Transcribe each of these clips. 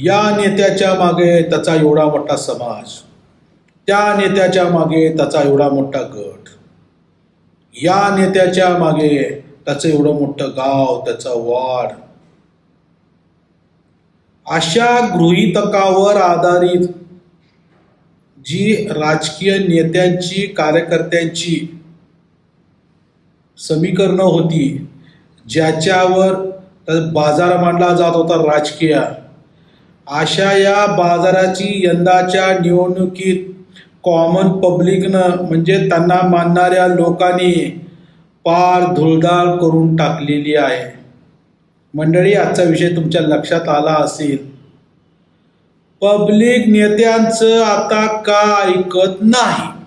या नेत्याच्या मागे त्याचा एवढा मोठा समाज त्या नेत्याच्या मागे त्याचा एवढा मोठा गट या नेत्याच्या मागे त्याचं एवढं मोठं गाव त्याचा वाढ अशा गृहीतकावर आधारित जी राजकीय नेत्यांची कार्यकर्त्यांची समीकरणं होती ज्याच्यावर बाजार मांडला जात होता राजकीय अशा या बाजाराची यंदाच्या निवडणुकीत कॉमन पब्लिकनं म्हणजे त्यांना मानणाऱ्या लोकांनी पार धुळदाळ करून टाकलेली आहे. मंडळी आजचा विषय तुमच्या लक्षात आला असेल. पब्लिक नेत्यांचं आता का ऐकत नाही.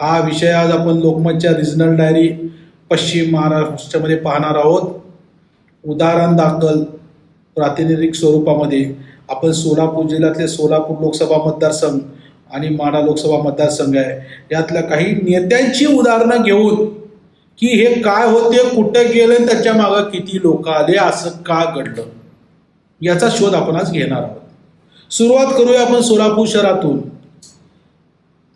हा विषय आज आपण लोकमतच्या रिजनल डायरी पश्चिम महाराष्ट्रामध्ये पाहणार आहोत. उदाहरण दाखल. प्रातिनिधिक स्वरूपामध्ये आपण सोलापूर जिल्ह्यातले सोलापूर लोकसभा मतदारसंघ आणि माडा लोकसभा मतदारसंघ आहे. यातल्या काही नेत्यांची उदाहरणं घेऊन की हे काय होते कुठं गेलं आणि त्याच्या मागं किती लोक आले असं का घडलं? याचा शोध आपण आज घेणार आहोत. सुरुवात करूया आपण सोलापूर शहरातून.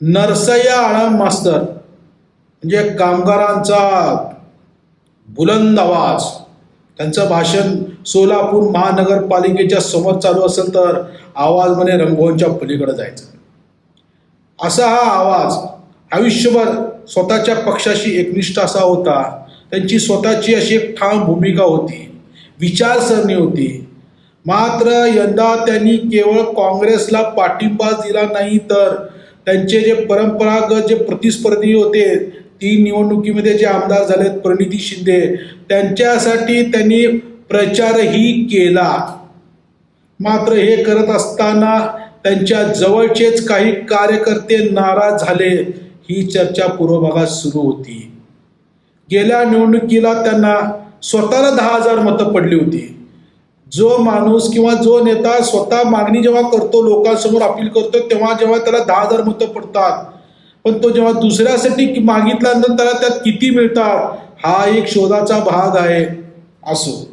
नरसय्या आळम मास्तर म्हणजे कामगारांचा बुलंद आवाज. त्यांचं भाषण सोलापूर महानगरपालिकेच्या समोर चालू असेल तर आवाज म्हणे रंगोंच्या पलीकडे जायचं. असा हा आवाज आयुष्यभर स्वतःच्या पक्षाशी एकनिष्ठ असा होता. त्यांची स्वतःची अशी एक ठाम भूमिका होती. विचारसरणी होती. मात्र यंदा त्यांनी केवळ काँग्रेसला पाठिंबा दिला नाही तर त्यांचे जे परंपरागत जे प्रतिस्पर्धी होते तीन निवडणुकीमध्ये जे आमदार झालेत प्रणिती शिंदे त्यांच्यासाठी त्यांनी प्रचारही केला. मात्र हे करत असताना त्यांच्या जवळचेच काही कार्यकर्ते नाराज झाले. ही चर्चा पूर्व भागात सुरू होती. गेल्या निवडणुकीला त्यांना स्वतःला दहा हजार मतं पडली होती. जो माणूस किंवा जो नेता स्वतः मागणी जेव्हा करतो लोकांसमोर अपील करतो तेव्हा जेव्हा त्याला दहा हजार मतं पडतात पण तो जेव्हा दुसऱ्यासाठी मागितल्यानंतर त्याला त्यात किती मिळतात? हा एक शोधाचा भाग आहे. असो.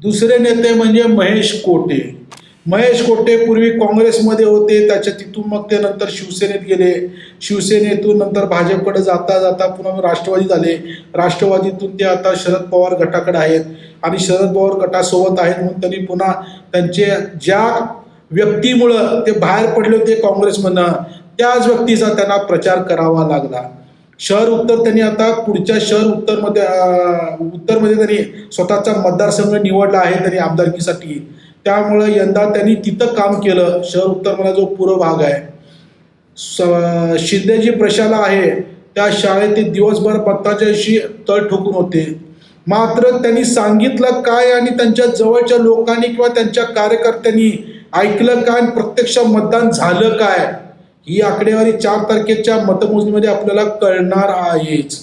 दुसरे नेते म्हणजे महेश कोटे. महेश कोटे पूर्वी काँग्रेसमध्ये होते. त्याच्या तिथून मग ते नंतर शिवसेनेत गेले. शिवसेनेतून नंतर भाजपकडे जाता जाता पुन्हा राष्ट्रवादी झाले. राष्ट्रवादीतून ते आता शरद पवार गटाकडे आहेत. आणि शरद पवार गटासोबत आहेत म्हणून त्यांनी पुन्हा त्यांचे ज्या व्यक्तीमुळं ते बाहेर पडले होते काँग्रेसमधनं त्याच व्यक्तीचा त्यांना प्रचार करावा लागला. शहर उत्तर त्यांनी आता पुढच्या शहर उत्तरमध्ये उत्तरमध्ये त्यांनी स्वतःचा मतदारसंघ निवडला आहे त्यांनी आमदारकीसाठी. त्यामुळं यंदा त्यांनी तिथं काम केलं. शहर उत्तरमध्ये जो पूर्व भाग आहे. स शिंदे जी प्रशाला आहे. त्या शाळेत ते दिवसभर पत्ताच्या दिवशी तळ ठोकून होते. मात्र त्यांनी सांगितलं काय आणि त्यांच्या जवळच्या लोकांनी किंवा त्यांच्या कार्यकर्त्यांनी ऐकलं काय आणि प्रत्यक्ष मतदान झालं काय? ही आकडेवारी चार तारखेच्या मतमोजणीमध्ये आपल्याला कळणार आहेच.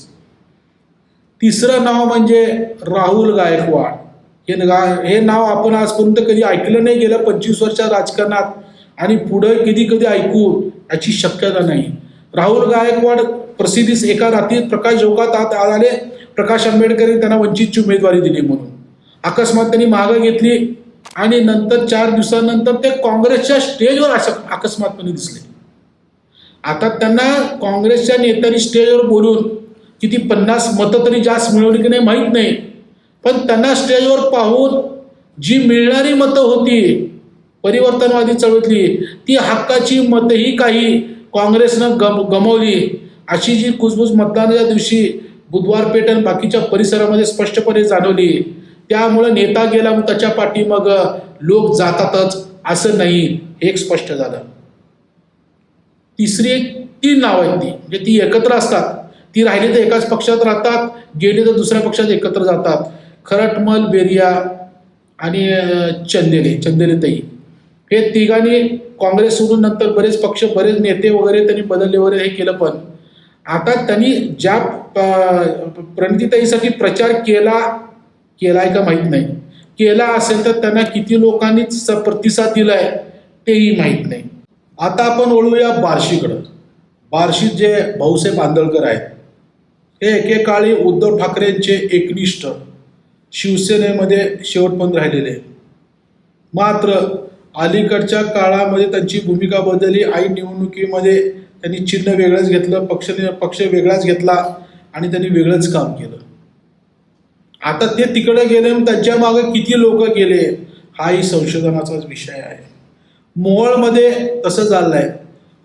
तिसरं नाव म्हणजे राहुल गायकवाड. हे हे नाव आपण आजपर्यंत कधी ऐकलं नाही गेलं पंचवीस वर्षात राजकारणात आणि पुढे कधी कधी ऐकू याची शक्यता नाही. राहुल गायकवाड प्रसिद्धीस एका रात्रीत प्रकाश जोगात आत आले. प्रकाश आंबेडकर त्यांना वंचितची उमेदवारी दिली म्हणून. अकस्मात त्यांनी मागं घेतली आणि नंतर चार दिवसानंतर ते काँग्रेसच्या स्टेजवर अकस्मातपणे दिसले. आता त्यांना काँग्रेसच्या नेत्यांनी स्टेजवर बोलून किती पन्नास मतं तरी जास्त मिळवली की नाही माहीत नाही. पण त्यांना स्टेजवर पाहून जी मिळणारी मतं होती परिवर्तनवादी चळवळीतली ती हक्काची मतंही काही काँग्रेसनं गम गमवली. अशी जी कुजबुज मतदानाच्या दिवशी बुधवार पेठ आणि बाकीच्या परिसरामध्ये स्पष्टपणे जाणवली. त्यामुळं नेता गेला मग त्याच्या पाठी मग लोक जातातच असं नाही. हे एक स्पष्ट झालं. तिसरी एक तीन नावं आहेत ती. म्हणजे ती एकत्र असतात. ती राहिली तर एकाच पक्षात राहतात गेली तर दुसऱ्या पक्षात एकत्र जातात. खरटमल बेरिया आणि चंदेले चंदेलेताई हे तिघांनी काँग्रेस सोडून नंतर बरेच पक्ष बरेच नेते वगैरे त्यांनी बदलले वगैरे हे केलं पण. आता त्यांनी ज्या प- प्रणितीताईसाठी प्रचार केला केलाय का माहीत नाही. केला असेल तर त्यांना किती लोकांनी स- प्रतिसाद दिलाय तेही माहीत नाही. आता आपण वळूया बार्शीकडं. बार्शीत जे भाऊसाहेब आंदळकर आहेत हे एकेकाळी उद्धव ठाकरेंचे एकनिष्ठ शिवसेनेमध्ये शेवटपर्यंत राहिलेले मात्र अलीकडच्या काळामध्ये त्यांची भूमिका बदलली आई निवडणुकीमध्ये त्यांनी चिन्ह वेगळंच घेतलं पक्ष पक्ष वेगळाच घेतला आणि त्यांनी वेगळंच काम केलं. आता ते तिकडे गेले त्यांच्या मागे किती लोक गेले हाही संशोधनाचाच विषय आहे. मोहोळमध्ये तसं चाललंय.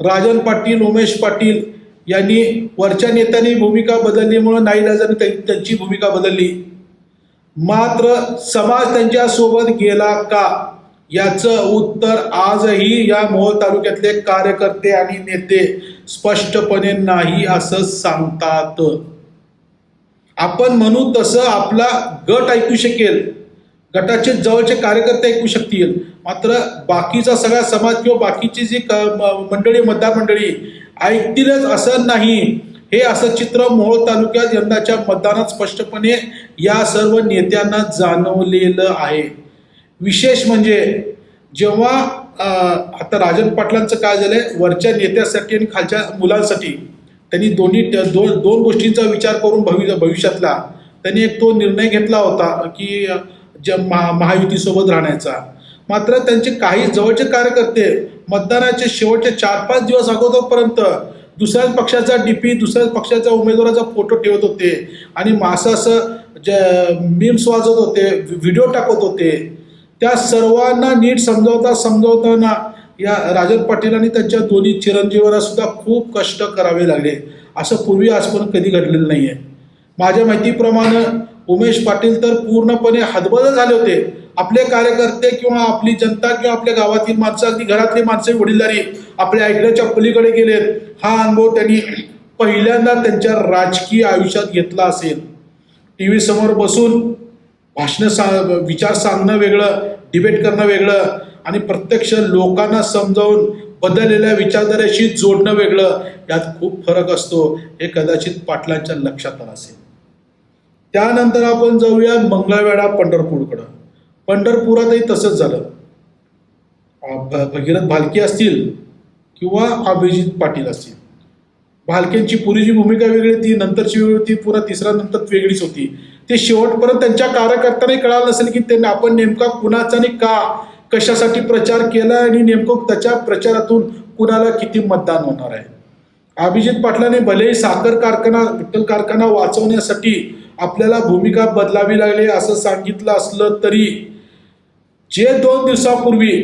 राजन पाटील उमेश पाटील यांनी वरच्या नेत्यांनी भूमिका बदललीमुळं नाईलाजाने त्यांची भूमिका बदलली. मात्र समाज त्यांच्यासोबत गेला का? याचं उत्तर आजही या मोहोळ तालुक्यातले कार्यकर्ते आणि नेते स्पष्टपणे नाही असं सांगतात. आपण म्हणू तसं आपला गट ऐकू शकेल. गटाचे जवळचे कार्यकर्ते ऐकू शकतील. मात्र बाकीचा सगळा समाज किंवा बाकीची जी क- मंडळी मतदार मंडळी ऐकतीलच असं नाही. हे असं चित्र मोहोळ तालुक्यात यंदाच्या मतदानात स्पष्टपणे या सर्व नेत्यांना जाणवलेलं आहे. विशेष म्हणजे जेव्हा आता राजन पाटलांचं काय झालंय वरच्या नेत्यासाठी आणि खालच्या मुलांसाठी त्यांनी दोन्ही दोन दोन गोष्टींचा विचार करून भवि भविष्यातला त्यांनी एक तो निर्णय घेतला होता की ज महा महायुतीसोबत राहण्याचा. मात्र त्यांचे काही जवळचे कार्यकर्ते मतदानाचे शेवटचे चार पाच दिवस अगोदरपर्यंत दुसऱ्याच पक्षाचा डीपी दुसऱ्याच पक्षाच्या उमेदवाराचा फोटो ठेवत होते आणि मासा असं असं जे मीम्स वाजवत होते व्हिडिओ टाकत होते. त्या सर्वांना नीट समजावता समजावताना या राजन पाटील आणि त्यांच्या दोन्ही चिरंजीवांना सुद्धा खूप कष्ट करावे लागले. असं पूर्वी आजपर्यंत कधी घडलेलं नाही आहे माझ्या माहितीप्रमाणे उमेश पाटील तर पूर्णपणे हतबल झाले होते. आपले कार्यकर्ते किंवा आपली जनता किंवा आपल्या गावातील माणसं अगदी घरातली माणसं वडीलधारी आपल्या ऐकण्याच्या पलीकडे गेलेत. हा अनुभव त्यांनी पहिल्यांदा त्यांच्या राजकीय आयुष्यात घेतला असेल. टी व्ही समोर बसून भाषणं सा विचार सांगणं वेगळं डिबेट करणं वेगळं आणि प्रत्यक्ष लोकांना समजावून बदललेल्या विचारधाऱ्याशी जोडणं वेगळं यात खूप फरक असतो. हे कदाचित पाटलांच्या लक्षात आलं असेल. त्यानंतर आपण जाऊया मंगळवेढा पंढरपूरकडं. पंढरपुरातही तसंच झालं. भ- भगीरथ भालके असतील किंवा अभिजित पाटील असतील. भालकेंची पुरीची भूमिका वेगळी ती नंतरची वेगळी होती पुरा तिसऱ्या नंतर वेगळीच होती. ते शेवटपर्यंत त्यांच्या कार्यकर्त्यांनाही कळालं नसेल की त्यांनी आपण नेमका कुणाचा आणि का कशासाठी प्रचार केला आणि नेमकं त्याच्या प्रचारातून कुणाला किती मतदान होणार आहे. अभिजित पाटलाने भलेही साखर कारखाना विठ्ठल कारखाना वाचवण्यासाठी आपल्याला भूमिका बदलावी लागली असं सांगितलं असलं तरी जे दोन दिवसापूर्वी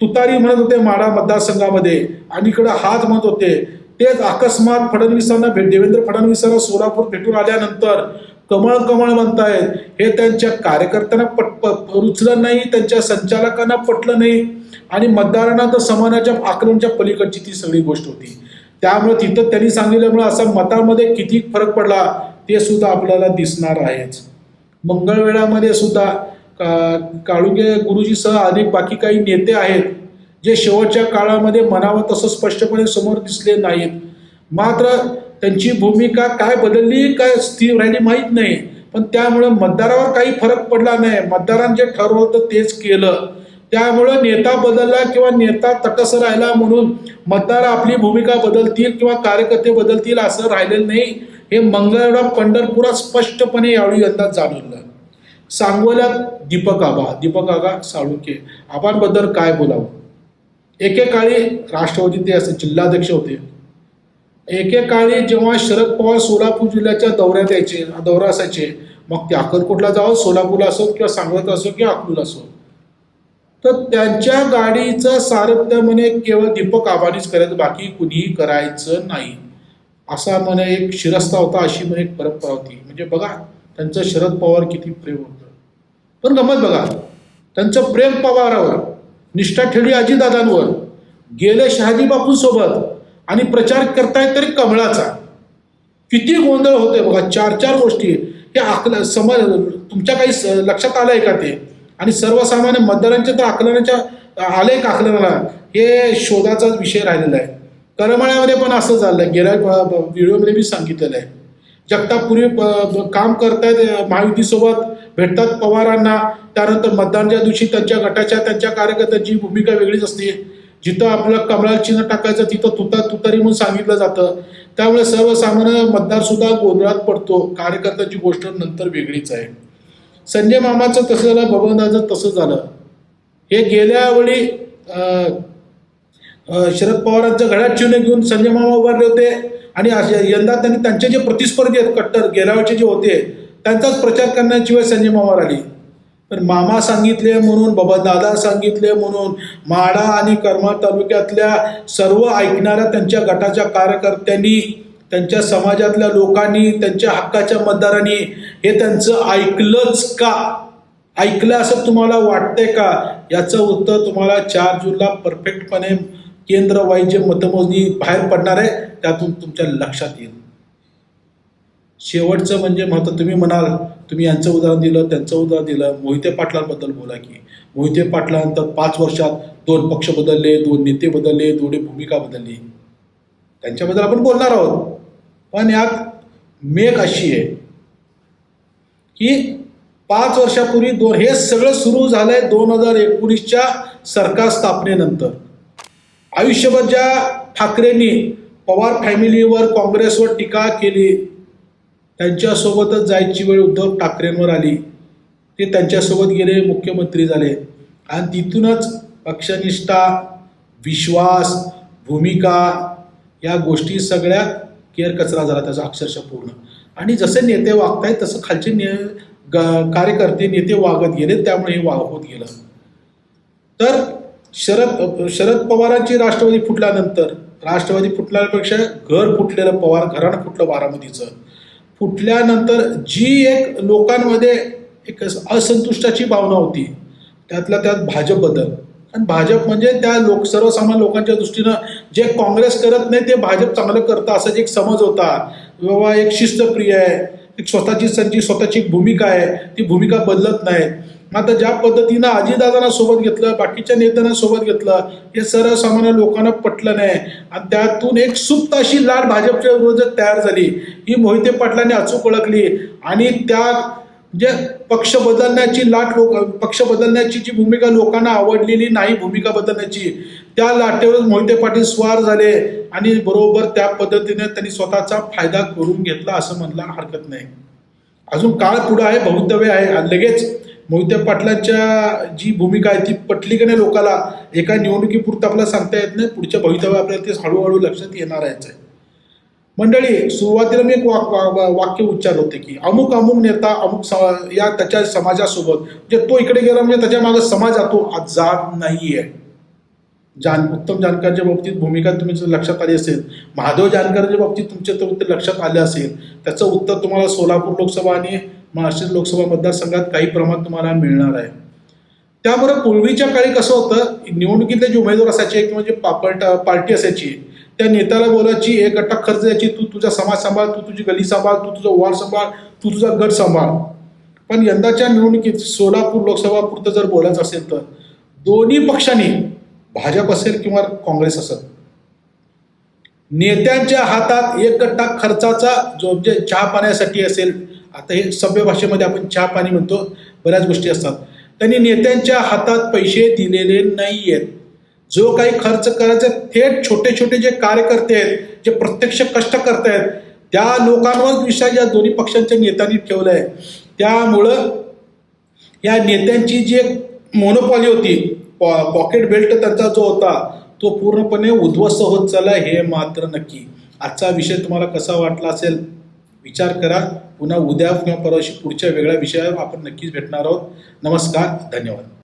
तुतारी म्हणत होते माडा मतदारसंघामध्ये आणि इकडं हात म्हणत होते तेच अकस्मात फडणवीसांना भेट देवेंद्र फडणवीसांना सोलापूर भेटून आल्यानंतर कमळ कमळ म्हणतायत. हे त्यांच्या कार्यकर्त्यांना पट प- रुचलं नाही त्यांच्या संचालकांना पटलं नाही आणि मतदारांना तर समानाच्या आक्रमणच्या पलीकडची ती सगळी गोष्ट होती. त्यामुळे तिथं त्यांनी सांगितल्यामुळे असा मतामध्ये किती फरक पडला ते सुद्धा आपल्याला दिसणार आहेच. मंगळवेळामध्ये सुद्धा का काळुगे गुरुजीसह अनेक बाकी काही नेते आहेत जे शेवटच्या काळामध्ये म्हणावं तसं स्पष्टपणे समोर दिसले नाहीत. मात्र त्यांची भूमिका काय बदलली काय स्थिर राहिली माहीत नाही. पण त्यामुळे मतदारावर काही फरक पडला नाही. मतदारांनी जे ठरवलं होतं तेच केलं. त्यामुळं नेता बदलला किंवा नेता तटस्थ राहिला म्हणून मतदार आपली भूमिका बदलतील किंवा कार्यकर्ते बदलतील असं राहिलेलं नाही. हे मंगळवेढा पंढरपुरात स्पष्टपणे यावेळी यंदा जाणवलं. सांगोल्यात दीपक आबा. दीपक आगा साळुंके आबांबद्दल काय बोलावं? एकेकाळी राष्ट्रवादी ते असे जिल्हाध्यक्ष होते. एकेकाळी जेव्हा शरद पवार सोलापूर जिल्ह्याच्या दौऱ्यात यायचे दौरा असायचे मग ते अक्कलकोटला जावं सोलापूरला असो किंवा सांगोल्यात असो किंवा अकलूला असो तर त्यांच्या गाडीचं सारथ्य म्हणे केवळ दीपक आबानीच करायचं बाकी कुणीही करायचं नाही. असा म्हणे एक शिरस्ता होता अशी म्हणे एक परंपरा होती. म्हणजे बघा त्यांचं शरद पवार किती प्रेम होतं. पण गमत बघा त्यांचं प्रेम पवारावर निष्ठा ठेवली अजितदादांवर गेले शहाजी बापूंसोबत आणि प्रचार करतायत तरी कमळाचा. किती गोंधळ होते बघा चार चार गोष्टी. हे आकल सम तुमच्या काही स- लक्षात आलं आहे का ते? आणि सर्वसामान्य मतदारांच्या तर आकलनाच्या आले का आकलनाला? हे शोधाचाच विषय राहिलेला आहे. करमाळ्यामध्ये पण असं झालं गेल्या व्हिडिओमध्ये मी सांगितलेलं आहे. जगतापूर्वी काम करतायत महायुतीसोबत. भेटतात पवारांना. त्यानंतर मतदानच्या दिवशी त्यांच्या गटाच्या त्यांच्या कार्यकर्त्यांची भूमिका वेगळीच असते. जिथं आपलं कमळाला चिन्ह टाकायचं तिथं तुता तुतारी म्हणून सांगितलं जातं. त्यामुळे सर्वसामान्य मतदार सुद्धा गोंधळात पडतो. कार्यकर्त्यांची गोष्ट नंतर वेगळीच आहे. संजय मामाचं तसं झालं बबनदाचं तसं झालं. हे गेल्या वेळी शरद पवारांचं घड्यात चिन्ह घेऊन संजय मामा उभारले होते. आणि यंदा त्यांनी त्यांचे जे प्रतिस्पर्धी आहेत कट्टर गेल्या वेळचे जे होते त्यांचाच प्रचार करण्याची वेळ संजय मामावर आली. पण मामा सांगितले म्हणून बाबा दादा सांगितले म्हणून माडा आणि करमाळ तालुक्यातल्या सर्व ऐकणाऱ्या त्यांच्या गटाच्या कार्यकर्त्यांनी त्यांच्या समाजातल्या लोकांनी त्यांच्या हक्काच्या मतदारांनी हे त्यांचं ऐकलंच का? ऐकलं असं तुम्हाला वाटतंय का? याचं उत्तर तुम्हाला चार जूनला परफेक्टपणे केंद्र वाईज जे मतमोजणी बाहेर पडणार आहे त्यातून तुमच्या लक्षात येईल. शेवटचं म्हणजे महत्त्व तुम्ही म्हणाल तुम्ही यांचं उदाहरण दिलं त्यांचं उदाहरण दिलं मोहिते पाटलांबद्दल बोला की. मोहिते पाटलांनंतर पाच वर्षात दोन पक्ष बदलले दोन नेते बदलले दोन्ही भूमिका बदलली. त्यांच्याबद्दल आपण बोलणार आहोत. पण यात मेक अशी आहे की पाच वर्षापूर्वी दोन हे सगळं सुरू झालंय दोन हजार एकोणीसच्या सरकार स्थापनेनंतर. आयुष्यभर ज्या ठाकरेंनी पवार फॅमिलीवर काँग्रेसवर टीका केली त्यांच्यासोबतच जायची वेळ उद्धव ठाकरेंवर आली. ते त्यांच्यासोबत गेले मुख्यमंत्री झाले. आणि तिथूनच पक्षनिष्ठा विश्वास भूमिका या गोष्टी सगळ्या केअर कचरा झाला त्याचा अक्षरशः पूर्ण. आणि जसे नेते वागतायत तसं खालचे ने ग- कार्यकर्ते नेते वागत गेले त्यामुळे हे वाग होत गेलं. तर शरद शरद पवारांची राष्ट्रवादी फुटल्यानंतर राष्ट्रवादी फुटल्यापेक्षा घर फुटलेलं पवार घराणं फुटलं बारामतीचं. फुटल्यानंतर जी एक लोकांमध्ये एक असंतुष्टाची भावना होती त्यातल्या त्यात भाजपबद्दल आणि भाजप म्हणजे त्या लोक सर्वसामान्य लोकांच्या दृष्टीनं जे काँग्रेस करत नाही ते भाजप चांगलं करतं असा एक समज होता बाबा एक शिस्तप्रिय आहे एक स्वतःची त्यांची स्वतःची एक भूमिका आहे. ती भूमिका बदलत नाही. आता ज्या पद्धतीनं अजितदादांना सोबत घेतलं बाकीच्या नेत्यांना सोबत घेतलं हे सर्वसामान्य लोकांना पटलं नाही. आणि त्यातून एक सुप्त अशी लाट भाजपच्या विरोधात तयार झाली. ही मोहिते पाटलांनी अचूक ओळखली. आणि त्या जे पक्ष बदलण्याची लाट लोक पक्ष बदलण्याची जी भूमिका लोकांना आवडलेली नाही भूमिका बदलण्याची त्या लाटेवरच मोहिते पाटील स्वार झाले आणि बरोबर त्या पद्धतीने त्यांनी स्वतःचा फायदा करून घेतला असं म्हणला हरकत नाही. अजून काळ पुढं आहे भवितव्य आहे लगेच मोहिते पाटलांच्या जी भूमिका आहे ती पटली की नाही लोकाला एका निवडणुकीपुरतं आपल्याला सांगता येत नाही पुढच्या भवितव्य आपल्याला ते हळूहळू लक्षात येणार आहे. मंडळी सुरुवातीला मी एक वाक वा- वाक्य उच्चार होते की अमुक अमुक नेता अमुक स- या त्याच्या समाजासोबत म्हणजे तो इकडे गेला म्हणजे त्याच्यामागे समाज जातो आज जात नाहीये. जान उत्तम जानकरच्या बाबतीत भूमिका तुम्ही जर लक्षात आली असेल महादेव जानकरच्या बाबतीत तुमच्या तर उत्तर लक्षात आलं असेल त्याचं उत्तर तुम्हाला सोलापूर लोकसभा आणि महाराष्ट्र लोकसभा मतदारसंघात काही प्रमाणात तुम्हाला मिळणार आहे. त्यामुळे पूर्वीच्या काळी कसं होतं निवडणुकीतले जे उमेदवार असायचे किंवा जे पापट पार्टी असायची त्या नेत्याला बोलायची एक गट्टा खर्च द्यायची तू तुझा समाज सांभाळ तू तुझी गली सांभाळ तू तुझा वॉर्ड सांभाळ तू तुझा गट सांभाळ. पण यंदाच्या निवडणुकीत सोलापूर लोकसभा पुरतं जर बोलायचं असेल तर दोन्ही पक्षांनी भाजप असेल किंवा काँग्रेस असेल नेत्यांच्या हातात एक गट्टा खर्चाचा जो जे चहा पाण्यासाठी असेल आता हे सभ्य भाषेमध्ये आपण चहा पाणी म्हणतो बऱ्याच गोष्टी असतात. त्यांनी नेत्यांच्या हातात पैसे दिलेले नाही आहेत जो काही खर्च करायचा थेट छोटे छोटे जे कार्यकर्ते आहेत जे प्रत्यक्ष कष्ट करतायत त्या लोकांवर विश्वास या दोन्ही पक्षांच्या नेत्यांनी ठेवला आहे त्यामुळं या नेत्यांची जी एक मोनोपॉली होती पॉ पॉकेट बेल्ट त्यांचा जो होता तो पूर्णपणे उद्ध्वस्त होत चालला हे मात्र नक्की. आजचा विषय तुम्हाला कसा वाटला असेल विचार करा. पुन्हा उद्या किंवा परवाशी पुढच्या वेगळ्या विषयावर आपण नक्कीच भेटणार आहोत. नमस्कार धन्यवाद.